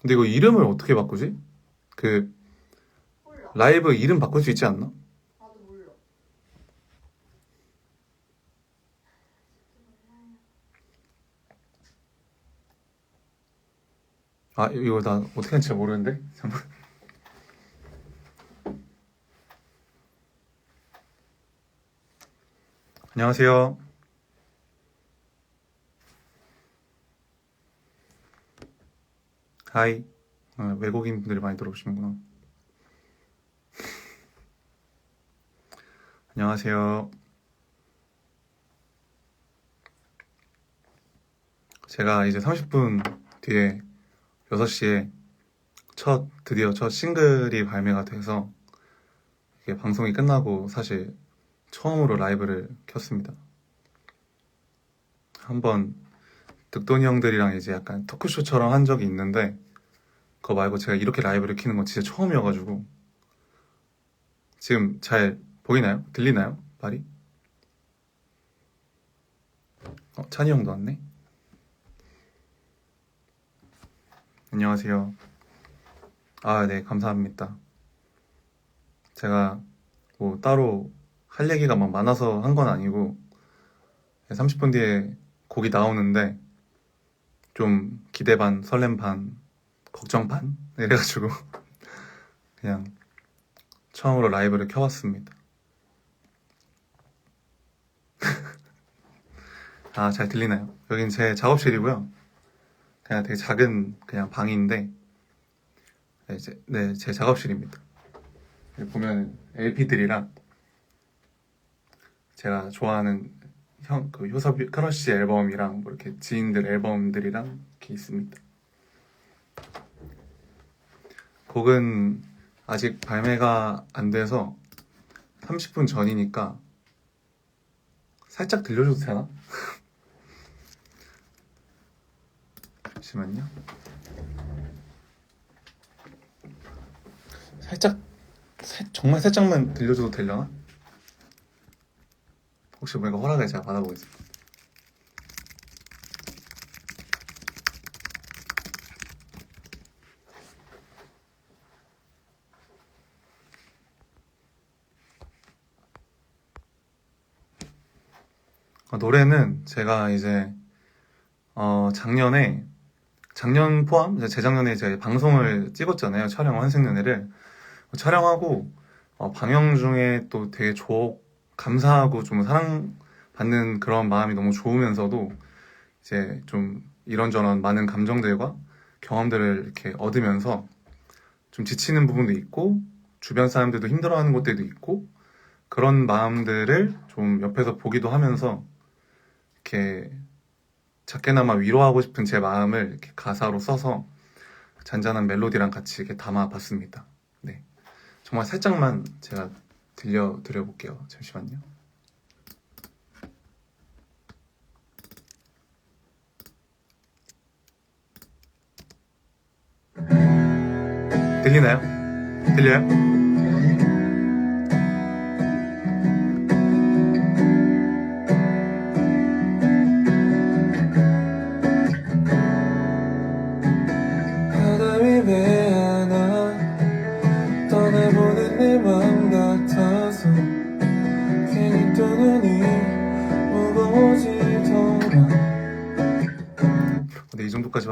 근데 이거 이름을 어떻게 바꾸지? 그 몰라. 라이브 이름 바꿀 수 있지 않나? 나도 몰라. 아 이거 나 어떻게 잘 모르는데 잠깐 안녕하세요 하이. 아, 외국인 분들이 많이 들어오시는구나. 안녕하세요. 제가 이제 30분 뒤에 6시에 첫 드디어 첫 싱글이 발매가 돼서 이게 방송이 끝나고 사실 처음으로 라이브를 켰습니다. 한번 득돈이 형들이랑 이제 약간 토크쇼처럼 한 적이 있는데 그거 말고 제가 이렇게 라이브를 키는 건 진짜 처음이어가지고 지금 잘 보이나요? 들리나요? 말이? 어, 찬이 형도 왔네? 안녕하세요. 아, 네, 감사합니다. 제가 뭐 따로 할 얘기가 막 많아서 한 건 아니고 30분 뒤에 곡이 나오는데 좀 기대 반, 설렘 반, 걱정 반 이래가지고 그냥 처음으로 라이브를 켜봤습니다. 아, 잘 들리나요? 여긴 제 작업실이고요. 그냥 되게 작은 그냥 방인데 네, 제, 네, 제 작업실입니다. 보면 LP들이랑 제가 좋아하는 형, 그 효섭 크러쉬 앨범이랑 뭐 이렇게 지인들 앨범들이랑 이렇게 있습니다. 곡은 아직 발매가 안 돼서 30분 전이니까 살짝 들려줘도 되나? 잠시만요. 살짝, 살- 정말 살짝만 들려줘도 되려나? 혹시 뭔가 허락을 제가 받아보겠습니다. 어, 노래는 제가 이제 어, 작년에 작년 포함 이제 재작년에 제가 방송을 찍었잖아요 촬영 환승연애를 촬영하고 어, 방영 중에 또 되게 좋 감사하고 좀 사랑받는 그런 마음이 너무 좋으면서도 이제 좀 이런저런 많은 감정들과 경험들을 이렇게 얻으면서 좀 지치는 부분도 있고 주변 사람들도 힘들어하는 것들도 있고 그런 마음들을 좀 옆에서 보기도 하면서 이렇게 작게나마 위로하고 싶은 제 마음을 이렇게 가사로 써서 잔잔한 멜로디랑 같이 이렇게 담아봤습니다. 네. 정말 살짝만 제가 들려드려 볼게요. 잠시만요. 들리나요? 들려요?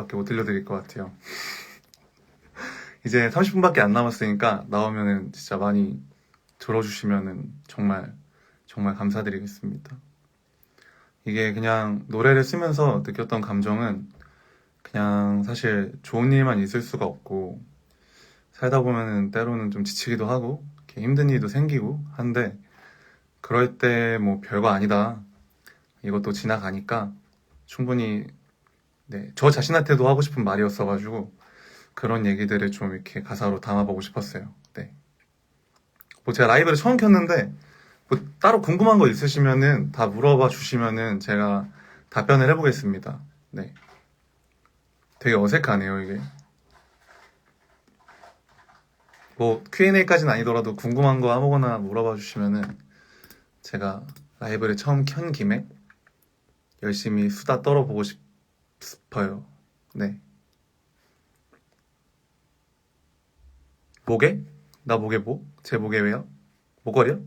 이 정도까지밖에 못 들려드릴 것 같아요. 이제 30분밖에 안 남았으니까 나오면은 진짜 많이 들어주시면은 정말 정말 감사드리겠습니다. 이게 그냥 노래를 쓰면서 느꼈던 감정은 그냥 사실 좋은 일만 있을 수가 없고 살다 보면은 때로는 좀 지치기도 하고 이렇게 힘든 일도 생기고 한데 그럴 때 뭐 별거 아니다. 이것도 지나가니까 충분히 네, 저 자신한테도 하고 싶은 말이었어가지고 그런 얘기들을 좀 이렇게 가사로 담아보고 싶었어요. 네. 뭐 제가 라이브를 처음 켰는데 뭐 따로 궁금한 거 있으시면은 다 물어봐 주시면은 제가 답변을 해보겠습니다. 네. 되게 어색하네요, 이게. 뭐 Q&A까지는 아니더라도 궁금한 거 아무거나 물어봐 주시면은 제가 라이브를 처음 켠 김에 열심히 수다 떨어보고 싶 어요. 네. 목에? 나 목에 뭐? 제 목에 왜요? 목걸이요?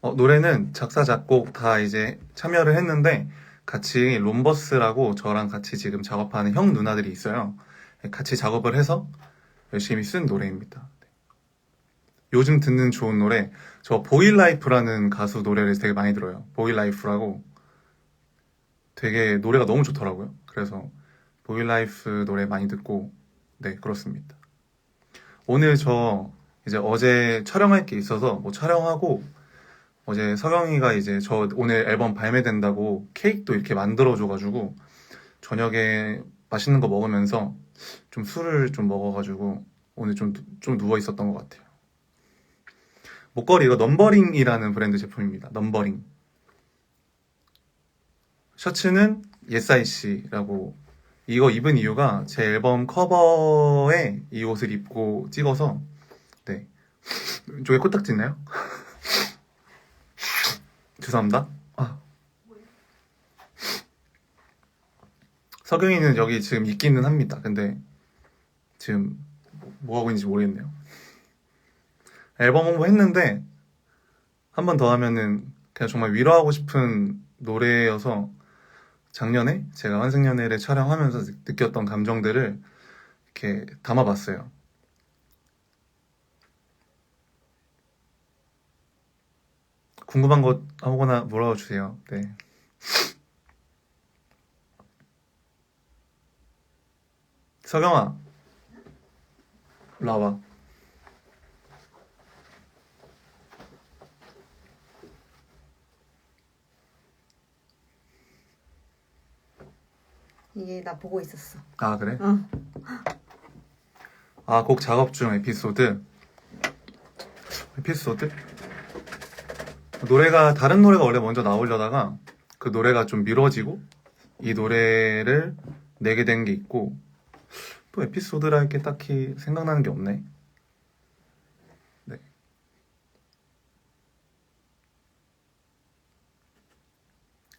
어, 노래는 작사, 작곡 다 이제 참여를 했는데 같이 롬버스라고 저랑 같이 지금 작업하는 형 누나들이 있어요. 같이 작업을 해서 열심히 쓴 노래입니다. 네. 요즘 듣는 좋은 노래, 저 보이라이프라는 가수 노래를 되게 많이 들어요. 보이라이프라고 되게 노래가 너무 좋더라고요. 그래서 보이라이프 노래 많이 듣고 네 그렇습니다. 오늘 저 이제 어제 촬영할 게 있어서 뭐 촬영하고 어제 서경이가 이제 저 오늘 앨범 발매된다고 케이크도 이렇게 만들어줘가지고 저녁에 맛있는 거 먹으면서 좀 술을 좀 먹어가지고 오늘 좀, 좀 누워 있었던 것 같아요. 목걸이 이거 넘버링이라는 브랜드 제품입니다. 넘버링. 셔츠는 예사이씨라고 이거 입은 이유가 제 앨범 커버에 이 옷을 입고 찍어서 네 이쪽에 코딱지 있나요? 죄송합니다. 아. 석영이는 여기 지금 있기는 합니다. 근데 지금 뭐 하고 있는지 모르겠네요. 앨범 홍보 했는데 한 번 더 하면은 그냥 정말 위로하고 싶은 노래여서 작년에 제가 환승연애를 촬영하면서 느- 느꼈던 감정들을 이렇게 담아봤어요. 궁금한 것 아무거나 물어봐 주세요. 네. 서경아, 일로 와봐. 이게 나 보고 있었어. 아 그래? 응. 아, 곡 작업 중 에피소드. 에피소드? 노래가, 다른 노래가 원래 먼저 나오려다가 그 노래가 좀 미뤄지고 이 노래를 내게 된 게 있고 또 에피소드라 할게 딱히 생각나는 게 없네. 네.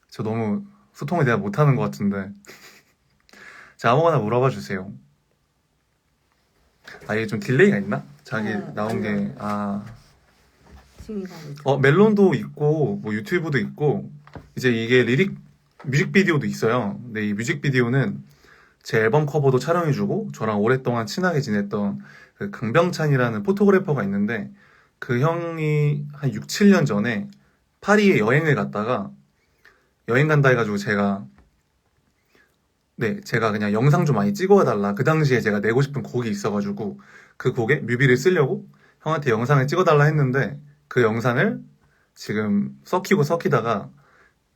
저 너무 소통을 내가 못하는 것 같은데. 자, 아무거나 물어봐 주세요. 아, 이게 좀 딜레이가 있나? 자기 응, 나온 게, 아. 어, 멜론도 있고, 뭐 유튜브도 있고, 이제 이게 리릭, 뮤직비디오도 있어요. 근데 이 뮤직비디오는 제 앨범 커버도 촬영해주고, 저랑 오랫동안 친하게 지냈던 그 강병찬이라는 포토그래퍼가 있는데, 그 형이 한 6, 7년 전에 파리에 여행을 갔다가, 여행 간다 해가지고 제가, 네, 제가 그냥 영상 좀 많이 찍어달라. 그 당시에 제가 내고 싶은 곡이 있어가지고, 그 곡에 뮤비를 쓰려고 형한테 영상을 찍어달라 했는데, 그 영상을 지금 썩히고 썩히다가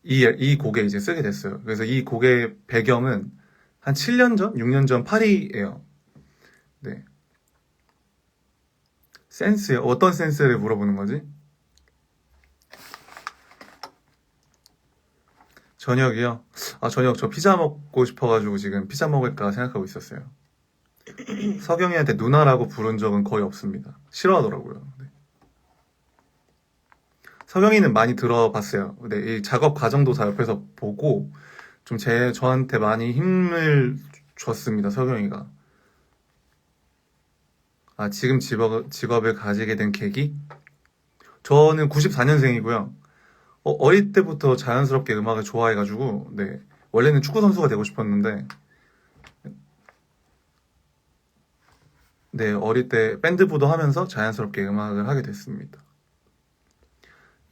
이, 이 곡에 이제 쓰게 됐어요. 그래서 이 곡의 배경은 한 7년 전, 6년 전 파리예요. 네. 센스요? 어떤 센스를 물어보는 거지? 저녁이요? 아, 저녁 저 피자 먹고 싶어가지고 지금 피자 먹을까 생각하고 있었어요. 서경이한테 누나라고 부른 적은 거의 없습니다. 싫어하더라고요. 네. 서경이는 많이 들어봤어요. 근데 이 작업 과정도 다 옆에서 보고 좀 제 저한테 많이 힘을 줬습니다. 서경이가. 아 지금 직업, 직업을 가지게 된 계기? 저는 94년생이고요. 어, 릴 때부터 자연스럽게 음악을 좋아해가지고 네 원래는 축구 선수가 되고 싶었는데 네 어릴 때 밴드부도 하면서 자연스럽게 음악을 하게 됐습니다.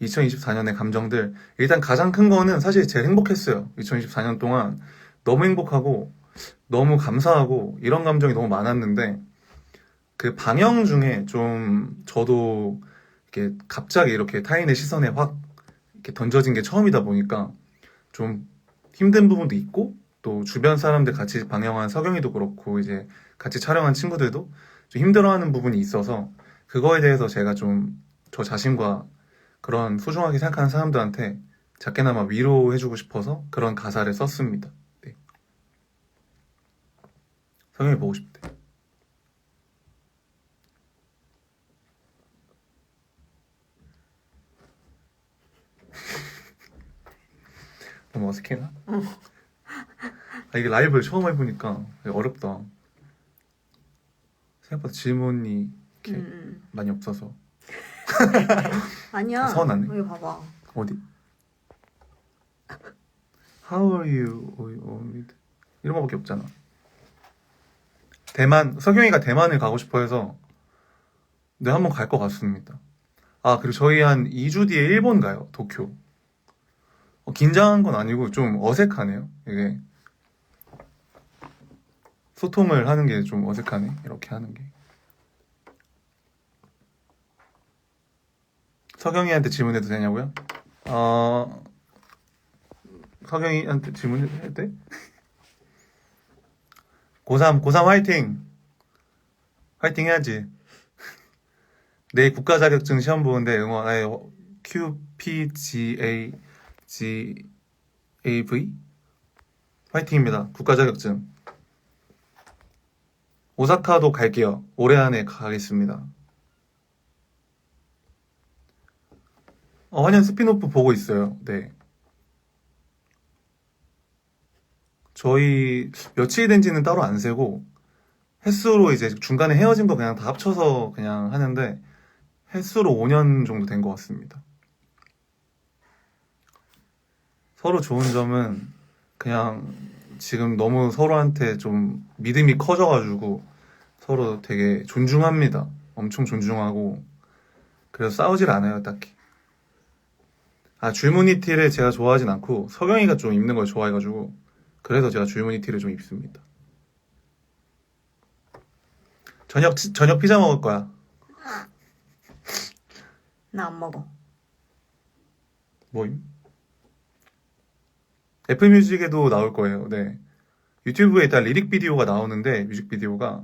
2024년의 감정들 일단 가장 큰 거는 사실 제일 행복했어요. 2024년 동안 너무 행복하고 너무 감사하고 이런 감정이 너무 많았는데 그 방영 중에 좀 저도 이렇게 갑자기 이렇게 타인의 시선에 확 이렇게 던져진 게 처음이다 보니까 좀 힘든 부분도 있고 또 주변 사람들 같이 방영한 서경이도 그렇고 이제 같이 촬영한 친구들도 좀 힘들어하는 부분이 있어서 그거에 대해서 제가 좀 저 자신과 그런 소중하게 생각하는 사람들한테 작게나마 위로해주고 싶어서 그런 가사를 썼습니다. 네. 성형이 보고 싶대. 너무 어색해나? 아, 이게 라이브를 처음 해보니까 어렵다. 생각보다 질문이 이렇게 음, 음. 많이 없어서. 아니야. 아, 서운하네. 여기 봐봐. 어디? How are you? with? 이런 거밖에 없잖아. 대만, 석영이가 대만을 가고 싶어 해서 네, 한번 갈 것 같습니다. 아, 그리고 저희 한 2주 뒤에 일본 가요, 도쿄. 어, 긴장한 건 아니고 좀 어색하네요, 이게. 소통을 하는 게 좀 어색하네, 이렇게 하는 게. 석영이한테 질문해도 되냐고요? 어, 석영이한테 질문해도 돼? 고3, 고3 화이팅! 화이팅 해야지. 내일 국가 자격증 시험 보는데 응원, 아니, QPGA, GAV? 화이팅입니다. 국가 자격증. 오사카도 갈게요. 올해 안에 가겠습니다. 어, 환연 스피노프 보고 있어요. 네. 저희 며칠 된지는 따로 안 세고 횟수로 이제 중간에 헤어진 거 그냥 다 합쳐서 그냥 하는데 횟수로 5년 정도 된 것 같습니다. 서로 좋은 점은 그냥 지금 너무 서로한테 좀 믿음이 커져가지고 서로 되게 존중합니다. 엄청 존중하고 그래서 싸우질 않아요, 딱히. 아, 줄무늬 티를 제가 좋아하진 않고 석영이가 좀 입는 걸 좋아해가지고 그래서 제가 줄무늬 티를 좀 입습니다. 저녁 치- 저녁 피자 먹을 거야. 나 안 먹어. 뭐임? 애플뮤직에도 나올 거예요. 네. 유튜브에 일단 리릭 비디오가 나오는데 뮤직 비디오가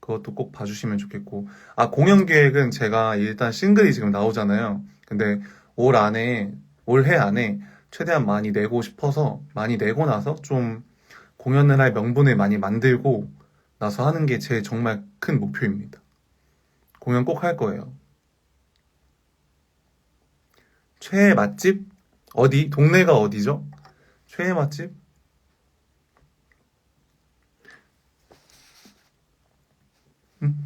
그것도 꼭 봐주시면 좋겠고 아 공연 계획은 제가 일단 싱글이 지금 나오잖아요. 근데 올 안에 올해 안에 최대한 많이 내고 싶어서 많이 내고 나서 좀 공연을 할 명분을 많이 만들고 나서 하는 게 제 정말 큰 목표입니다. 공연 꼭 할 거예요. 최애 맛집? 어디? 동네가 어디죠? 최애 맛집? 응?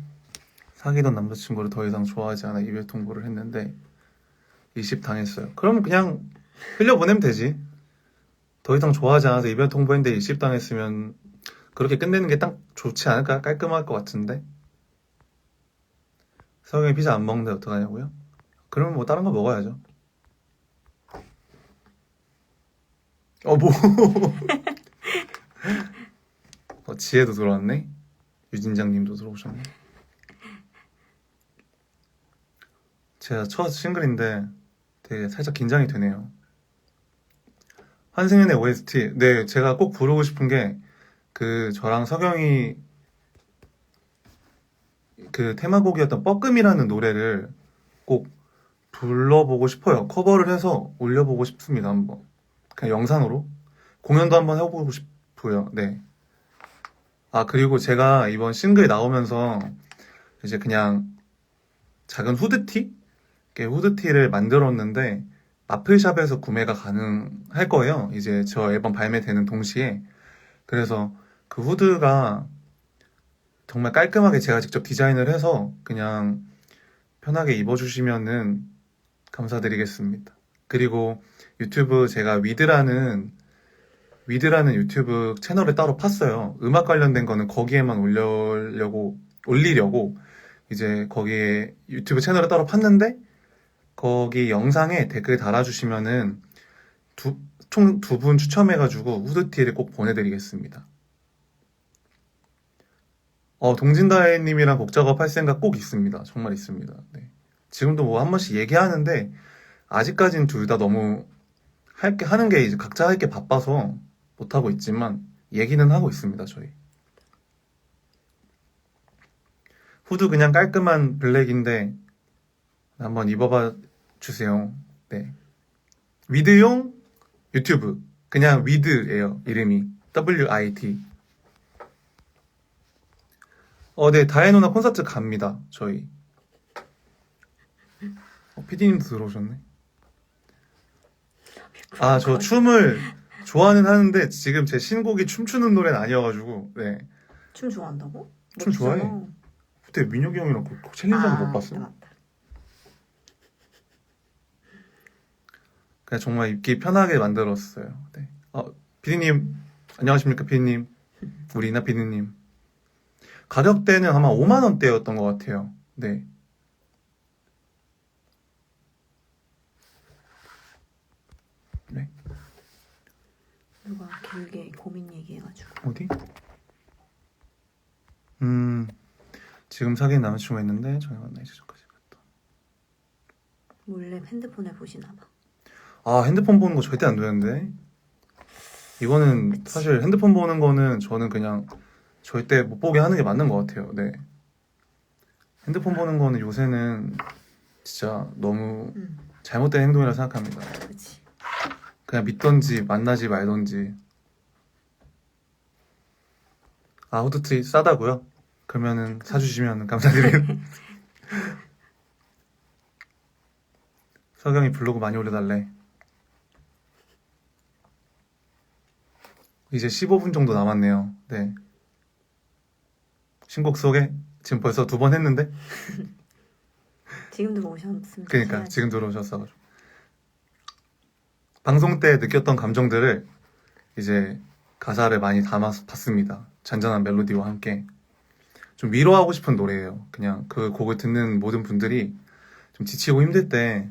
사귀던 남자친구를 더 이상 좋아하지 않아 이별 통보를 했는데 일십 당했어요. 그럼 그냥 흘려보내면 되지. 더 이상 좋아하지 않아서 이별 통보했는데 일십 당했으면 그렇게 끝내는 게 딱 좋지 않을까? 깔끔할 것 같은데. 서영이 피자 안 먹는데 어떡하냐고요? 그러면 뭐 다른 거 먹어야죠. 어, 뭐. 어, 지혜도 들어왔네. 유진장님도 들어오셨네. 제가 첫 싱글인데 되게 살짝 긴장이 되네요. 한승연의 OST. 네, 제가 꼭 부르고 싶은 게 그 저랑 석영이 그 테마곡이었던 뻐끔이라는 노래를 꼭 불러보고 싶어요. 커버를 해서 올려보고 싶습니다, 한번. 그냥 영상으로. 공연도 한번 해보고 싶고요. 네. 아, 그리고 제가 이번 싱글 나오면서 이제 그냥 작은 후드티? 후드티를 만들었는데 마플샵에서 구매가 가능할 거예요. 이제 저 앨범 발매되는 동시에. 그래서 그 후드가 정말 깔끔하게 제가 직접 디자인을 해서 그냥 편하게 입어주시면은 감사드리겠습니다. 그리고 유튜브 제가 위드라는 위드라는 유튜브 채널을 따로 팠어요. 음악 관련된 거는 거기에만 올려려고 올리려고 이제 거기에 유튜브 채널을 따로 팠는데 거기 영상에 댓글 달아주시면은 두, 총두 분 추첨해가지고 후드티를 꼭 보내드리겠습니다. 어, 동진다혜님이랑 곡 작업할 생각 꼭 있습니다. 정말 있습니다. 네. 지금도 뭐 한 번씩 얘기하는데 아직까지는 둘다 너무 할 게 하는 게 이제 각자 할 게 바빠서 못 하고 있지만 얘기는 하고 있습니다. 저희 후드 그냥 깔끔한 블랙인데 한번 입어봐 주세요. 네. 위드용 유튜브 그냥 위드예요 이름이 W-I-D 어, 네 다이노나 콘서트 갑니다 저희 어, PD님도 들어오셨네 아 저 춤을 좋아는 하는데 지금 제 신곡이 춤추는 노래는 아니어가지고 네 춤 좋아한다고? 춤 좋아해. 멋지잖아. 그때 민혁이 형이랑 그 챌린저도 아, 못 봤어. 맞다, 맞다. 그냥 정말 입기 편하게 만들었어요. 네. 어, 피디님 안녕하십니까 피디님 우리 이나 피디님 가격대는 아마 5만 원대였던 것 같아요. 네. 네 길게 고민 얘기해가지고 어디? 음 지금 사귄 남자친구가 있는데 전에 만나 이제 전까지 갔다. 몰래 핸드폰을 보시나 봐. 아 핸드폰 보는 거 절대 안 되는데 이거는 그치. 사실 핸드폰 보는 거는 저는 그냥 절대 못 보게 하는 게 맞는 것 같아요. 네. 핸드폰 보는 거는 요새는 진짜 너무 응, 잘못된 행동이라 생각합니다. 그렇지. 그냥 믿던지 만나지 말던지. 아 후드트리 싸다고요? 그러면은 사주시면 감사드려요. 서경이 블로그 많이 올려달래. 이제 15분 정도 남았네요. 네. 신곡 소개 지금 벌써 두 번 했는데? 지금 들어오셨으면 그러니까 해야지. 지금 들어오셨어가지고 방송 때 느꼈던 감정들을 이제 가사를 많이 담아서 봤습니다. 잔잔한 멜로디와 함께 좀 위로하고 싶은 노래예요. 그냥 그 곡을 듣는 모든 분들이 좀 지치고 힘들 때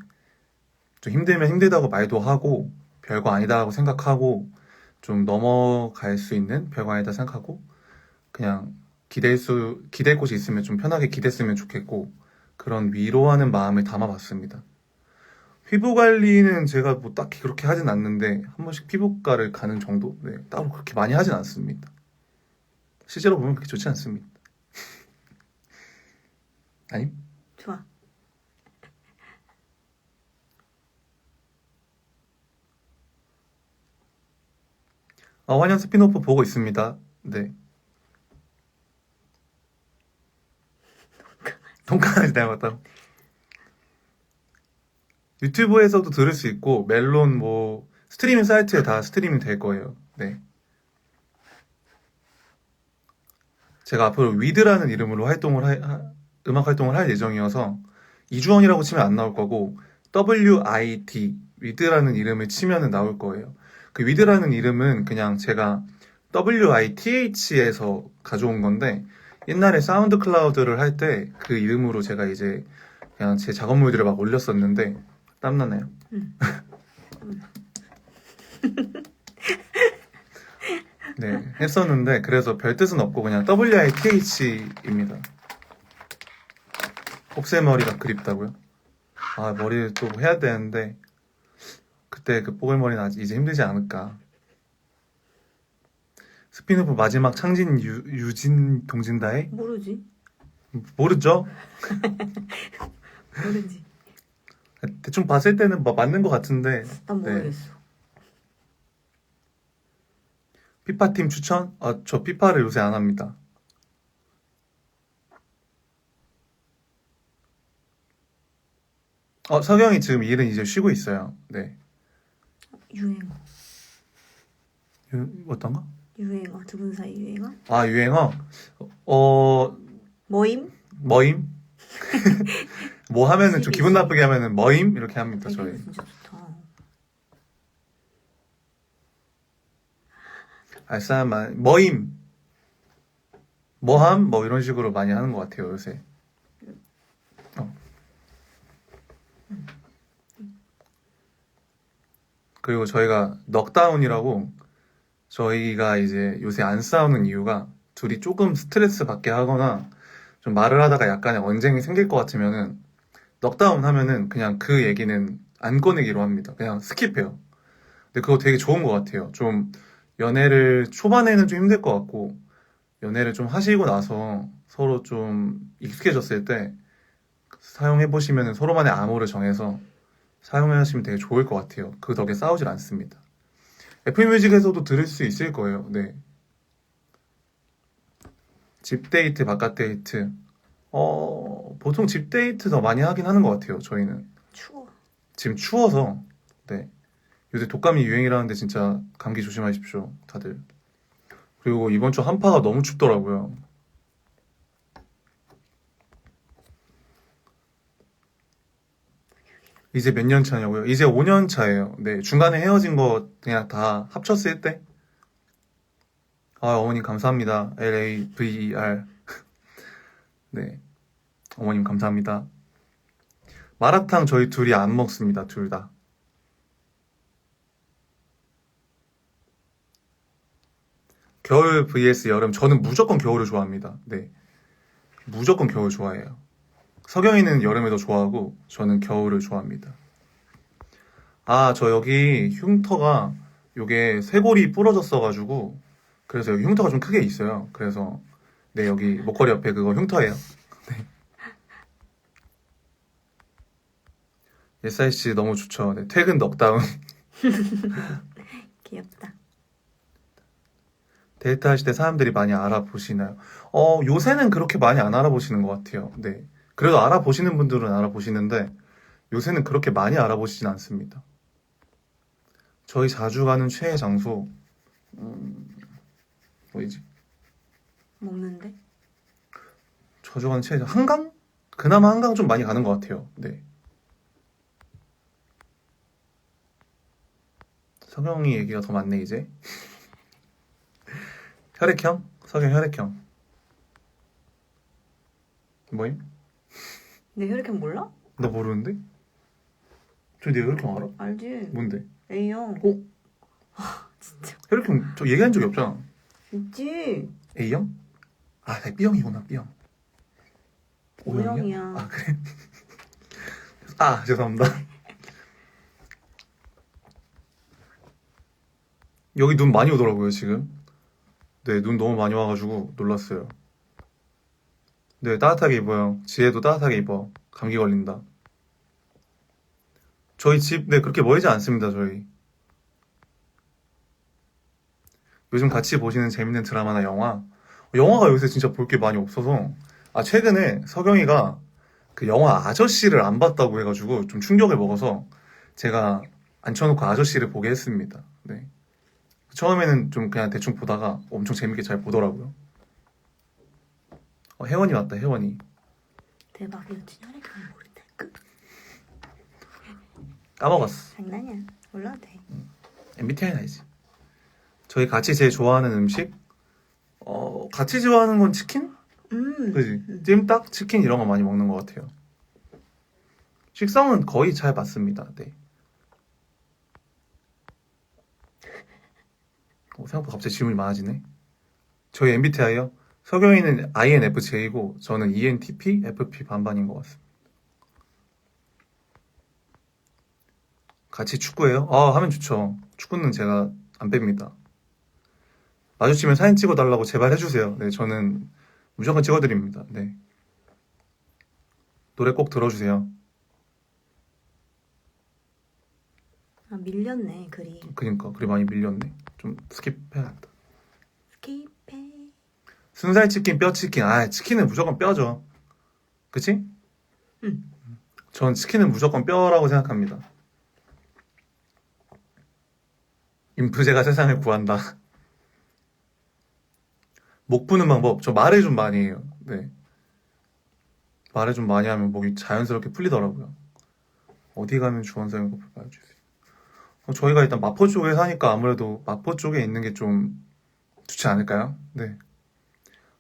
좀 힘들면 힘들다고 말도 하고 별거 아니다라고 생각하고 좀 넘어갈 수 있는 별거 아니다 생각하고 그냥 기댈 수 기댈 곳이 있으면 좀 편하게 기댔으면 좋겠고 그런 위로하는 마음을 담아봤습니다. 피부 관리는 제가 뭐 딱히 그렇게 하진 않는데 한 번씩 피부과를 가는 정도? 네, 따로 그렇게 많이 하진 않습니다. 실제로 보면 그렇게 좋지 않습니다. 아니? 좋아. 아, 환영 스피노프 보고 있습니다. 네. 돈까지 닮았다. 유튜브에서도 들을 수 있고 멜론 뭐 스트리밍 사이트에 다 스트리밍 될 거예요. 네. 제가 앞으로 위드라는 이름으로 활동을 하- 하- 음악 활동을 할 예정이어서 이주원이라고 치면 안 나올 거고 WID 위드라는 이름을 치면은 나올 거예요. 그 위드라는 이름은 그냥 제가 WITH에서 가져온 건데 옛날에 사운드 클라우드를 할 때 그 이름으로 제가 이제 그냥 제 작업물들을 막 올렸었는데 땀나네요. 응. 네, 했었는데 그래서 별 뜻은 없고 그냥 WITH입니다. 곱슬머리가 그립다고요? 아 머리를 또 해야 되는데 그때 그 뽀글머리는 아직 이제 힘들지 않을까. 스피노프 마지막 창진 유, 유진 동진다의 모르지? 모르죠? 모르지. 대충 봤을 때는 뭐 맞는 것 같은데 난 네. 모르겠어. 피파 팀 추천? 아, 저 피파를 요새 안 합니다. 어, 서경이 지금 일은 이제 쉬고 있어요. 네. 유행어. 유, 어떤 거? 유행어. 두 분 사이 유행어? 아, 유행어? 어, 모임? 머임? 뭐 하면은 좀 기분 나쁘게 하면은 머임? 이렇게 합니다, 되게 저희. 진짜 좋다. 알싸만, 머임! 뭐함? 뭐 이런 식으로 많이 하는 것 같아요, 요새. 어. 그리고 저희가 넉다운이라고 저희가 이제 요새 안 싸우는 이유가 둘이 조금 스트레스 받게 하거나 좀 말을 하다가 약간의 언쟁이 생길 것 같으면은 넉다운 하면은 그냥 그 얘기는 안 꺼내기로 합니다. 그냥 스킵해요. 근데 그거 되게 좋은 것 같아요. 좀 연애를 초반에는 좀 힘들 것 같고 연애를 좀 하시고 나서 서로 좀 익숙해졌을 때 사용해 보시면 서로만의 암호를 정해서 사용하시면 되게 좋을 것 같아요. 그 덕에 싸우질 않습니다. 애플뮤직에서도 들을 수 있을 거예요. 네. 집 데이트, 바깥 데이트. 어, 보통 집 데이트 더 많이 하긴 하는 것 같아요. 저희는 추워. 지금 추워서 네. 요새 독감이 유행이라는데 진짜 감기 조심하십시오, 다들. 그리고 이번 주 한파가 너무 춥더라고요. 이제 몇 년 차냐고요? 이제 5년 차예요. 네, 중간에 헤어진 거 그냥 다 합쳤을 때? 아, 어머님 감사합니다. L-A-V-E-R. 네. 어머님 감사합니다. 마라탕 저희 둘이 안 먹습니다. 둘 다. 겨울 vs 여름. 저는 무조건 겨울을 좋아합니다. 네. 무조건 겨울 좋아해요. 석영이는 여름을 더 좋아하고 저는 겨울을 좋아합니다. 아, 저 여기 흉터가 요게 쇄골이 부러졌어가지고 그래서 여기 흉터가 좀 크게 있어요. 그래서 네 여기 목걸이 옆에 그거 흉터예요. 네. SIC 너무 좋죠. 네, 퇴근 넉다운. 귀엽다. 데이트 하실 때 사람들이 많이 알아보시나요? 어, 요새는 그렇게 많이 안 알아보시는 것 같아요. 네. 그래도 알아보시는 분들은 알아보시는데, 요새는 그렇게 많이 알아보시진 않습니다. 저희 자주 가는 최애 장소, 음, 뭐이지? 먹는데? 자주 가는 최애, 장- 한강? 그나마 한강 좀 많이 가는 것 같아요. 네. 석영이 얘기가 더 많네, 이제. 혈액형? 석영 혈액형. 뭐임? 내 혈액형 몰라? 나 모르는데? 저내 혈액형 알아? 알지. 뭔데? A형. 어? 진짜. 혈액형 저 얘기한 적이 없잖아. 있지. A형? 아, 나 B형이구나, B형. O형이야? O형이야. 아, 그래? 아, 죄송합니다. 여기 눈 많이 오더라고요, 지금. 네, 눈 너무 많이 와가지고 놀랐어요. 네, 따뜻하게 입어요. 지혜도 따뜻하게 입어. 감기 걸린다. 저희 집, 네, 그렇게 멀지 않습니다, 저희. 요즘 같이 보시는 재밌는 드라마나 영화. 영화가 요새 진짜 볼 게 많이 없어서. 아, 최근에 석영이가 그 영화 아저씨를 안 봤다고 해가지고 좀 충격을 먹어서 제가 앉혀놓고 아저씨를 보게 했습니다. 네. 처음에는 좀 그냥 대충 보다가 엄청 재밌게 잘 보더라고요. 어, 혜원이 왔다, 혜원이. 대박. 여친 혈액형 모른다. 그 까먹었어. 장난이야. 몰라도 돼. MBTI는 아니지. 저희 같이 제일 좋아하는 음식? 어, 같이 좋아하는 건 치킨? 음. 그지? 찜닭, 치킨 이런 거 많이 먹는 것 같아요. 식성은 거의 잘 맞습니다. 네. 생각보다 갑자기 질문이 많아지네. 저희 MBTI요? 석영이는 INFJ고 저는 ENTP, FP 반반인 것 같습니다. 같이 축구해요? 아, 하면 좋죠. 축구는 제가 안 뺍니다. 마주치면 사진 찍어달라고 제발 해주세요. 네, 저는 무조건 찍어드립니다. 네. 노래 꼭 들어주세요. 아 밀렸네 글이. 그니까, 그리 많이 밀렸네. 좀 스킵해야겠다. 스킵해. 순살 치킨, 뼈 치킨. 아, 치킨은 무조건 뼈죠. 그치? 응. 전 치킨은 무조건 뼈라고 생각합니다. 인프제가 세상을 구한다. 목 푸는 방법. 저 말을 좀 많이 해요. 네. 말을 좀 많이 하면 목이 자연스럽게 풀리더라고요. 어디 가면 주원장의 커플 봐줄 수 있어요. 어, 저희가 일단 마포 쪽에 사니까 아무래도 마포 쪽에 있는 게 좀 좋지 않을까요? 네.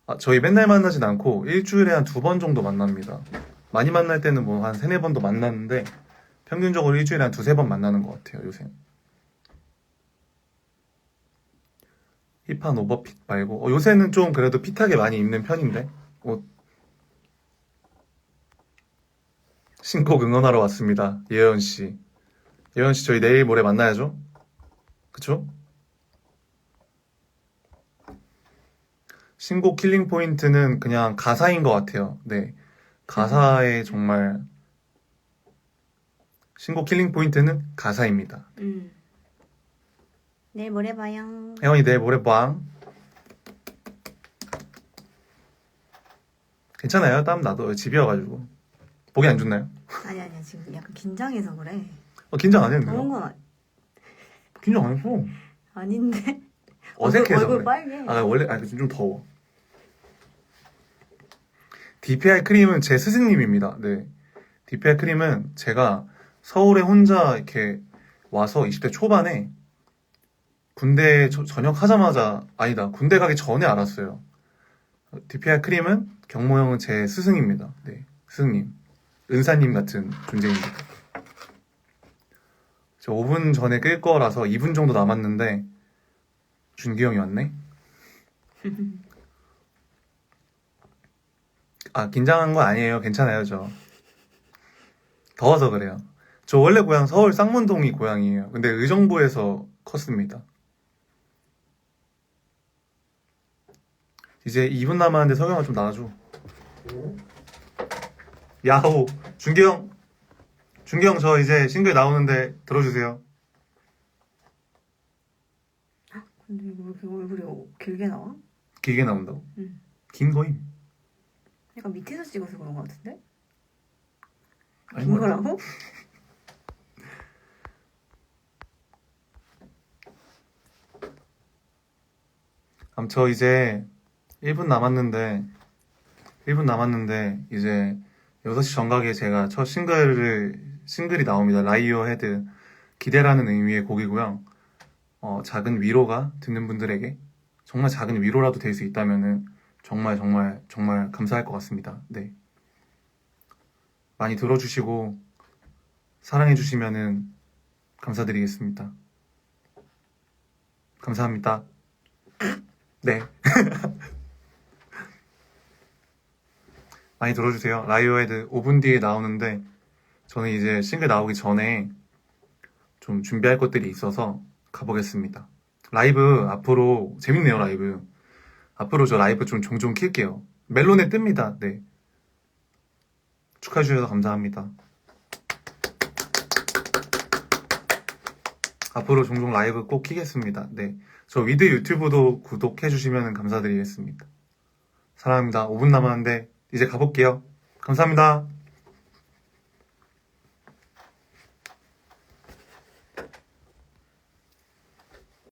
아, 저희 맨날 만나진 않고 일주일에 한 두 번 정도 만납니다. 많이 만날 때는 뭐 한 세네 번도 만났는데 평균적으로 일주일에 한 두세 번 만나는 것 같아요, 요새. 힙한 오버핏 말고 어, 요새는 좀 그래도 핏하게 많이 입는 편인데 옷 신곡 응원하러 왔습니다. 예연 씨. 예연 씨 저희 내일 모레 만나야죠? 그쵸? 신곡 킬링 포인트는 그냥 가사인 것 같아요. 네. 가사에 정말 신곡 킬링 포인트는 가사입니다. 음. 내일 모레 봐요. 혜원이 내일 모레 봐. 괜찮아요. 땀 나도 집이어가지고 보기 안 좋나요? 아니 아니야 지금 약간 긴장해서 그래. 어, 긴장 안 그런 했는데요. 건 아- 긴장 안 했어. 아닌데. 어색해서 얼굴, 그래. 빨개. 아 원래 아좀 더워. DPI 크림은 제 스승님입니다. 네. DPI 크림은 제가 서울에 혼자 이렇게 와서 20대 초반에 군대 저- 전역하자마자 아니다 군대 가기 전에 알았어요. DPI 크림은 경모 형은 제 스승입니다. 네, 스승님, 은사님 같은 존재입니다. 저 5분 전에 끌 거라서 2분 정도 남았는데 준기 형이 왔네. 아 긴장한 거 아니에요. 괜찮아요 저. 더워서 그래요. 저 원래 고향 서울 쌍문동이 고향이에요. 근데 의정부에서 컸습니다. 이제 2분 남았는데 석영아 좀 나와줘. 야호 준기 형. 형저 이제 싱글 나오는데 들어주세요. 근데 이거 왜 이렇게 얼굴이 어- 길게 나와? 길게 나온다고. 응. 긴 거임. 약간 밑에서 찍어서 그런 것 같은데? 아니, 긴 뭐- 거라고? 그럼 저 이제 1분 남았는데 1분 남았는데 이제 6시 정각에 제가 첫 싱글을 싱글이 나옵니다. 라이어 헤드 기대라는 의미의 곡이고요. 어, 작은 위로가 듣는 분들에게 정말 작은 위로라도 될 수 있다면은 정말 정말 정말 감사할 것 같습니다. 네. 많이 들어주시고 사랑해 주시면은 감사드리겠습니다. 감사합니다. 네. 많이 들어주세요. 라이오헤드 5분 뒤에 나오는데 저는 이제 싱글 나오기 전에 좀 준비할 것들이 있어서 가보겠습니다. 라이브 앞으로 재밌네요, 라이브. 앞으로 저 라이브 좀 종종 킬게요. 멜론에 뜹니다. 네. 축하해 주셔서 감사합니다. 앞으로 종종 라이브 꼭 키겠습니다. 네. 저 위드 유튜브도 구독해 주시면 감사드리겠습니다. 사랑합니다. 5분 남았는데 이제 가볼게요. 감사합니다.